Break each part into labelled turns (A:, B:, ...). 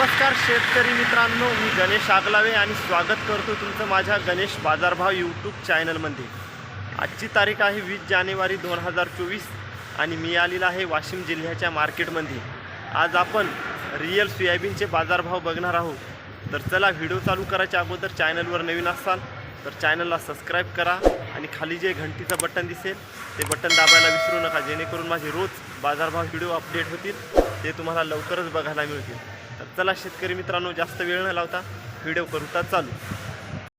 A: नमस्कार शेतकरी मित्रांनो मी गणेश आगलावे आणि स्वागत करतो तुमचं माझ्या गणेश बाजारभाव यूट्यूब चॅनलमध्ये आजची तारीख आहे वीस जानेवारी दोन हजार चोवीस आणि मी आलेला आहे वाशिम जिल्ह्याच्या मार्केटमध्ये. आज आपण रिअल सोयाबीनचे बाजारभाव बघणार आहोत. तर चला व्हिडिओ चालू करायच्या अगोदर चॅनलवर नवीन असाल तर चॅनलला सबस्क्राईब करा आणि खाली जे घंटीचं बटन दिसेल ते बटन दाबायला विसरू नका जेणेकरून माझे रोज बाजारभाव व्हिडिओ अपडेट होतील ते तुम्हाला लवकरच बघायला मिळतील. चला शेतकरी मित्रांनो जास्त वेळ न लावता व्हिडिओ करूता चालू.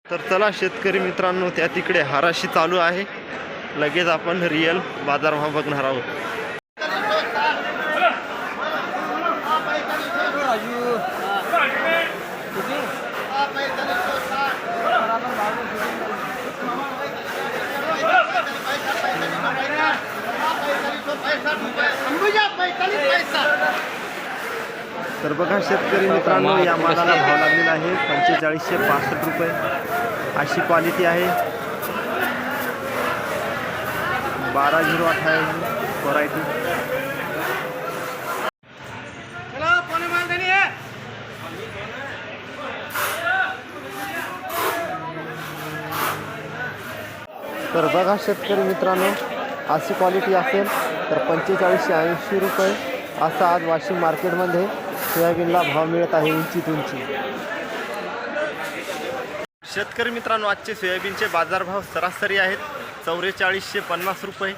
A: तर चला शेतकरी मित्रांनो त्या तिकडे हाराशी चालू आहे. लगेच आपण रिअल बाजारभाव बघणार आहोत. तर बघा शेतकरी मित्रांनो या मालाला भाव लागलेला आहे पंचेचाळीसशे पासष्ट रुपये. अशी क्वालिटी आहे. बारा झिरो अठ्ठावीस व्हरायटी. तर बघा शेतकरी मित्रांनो अशी क्वालिटी असेल तर पंचेचाळीसशे ऐंशी रुपये. असा आज वाशिम मार्केटमध्ये सोयाबीनला भाव मिळत आहे उंचीत उंची. शेतकरी मित्रांनो आजचे सोयाबीनचे बाजारभाव सरासरी आहेत. चौवेचाळीसशे पन्नास रुपये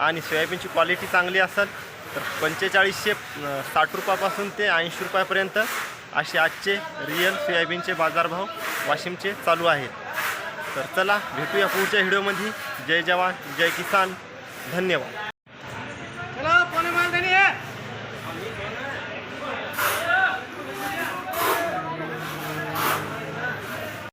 A: आणि सोयाबीनची क्वालिटी चांगली असेल तर पंचेचाळीसशे साठ रुपयापासून ते ऐंशी रुपयापर्यंत असे आजचे रिअल सोयाबीनचे बाजारभाव वाशिमचे चालू आहेत. तर चला भेटूया पुढच्या व्हिडिओमध्ये जय जवान जय किसान. धन्यवाद.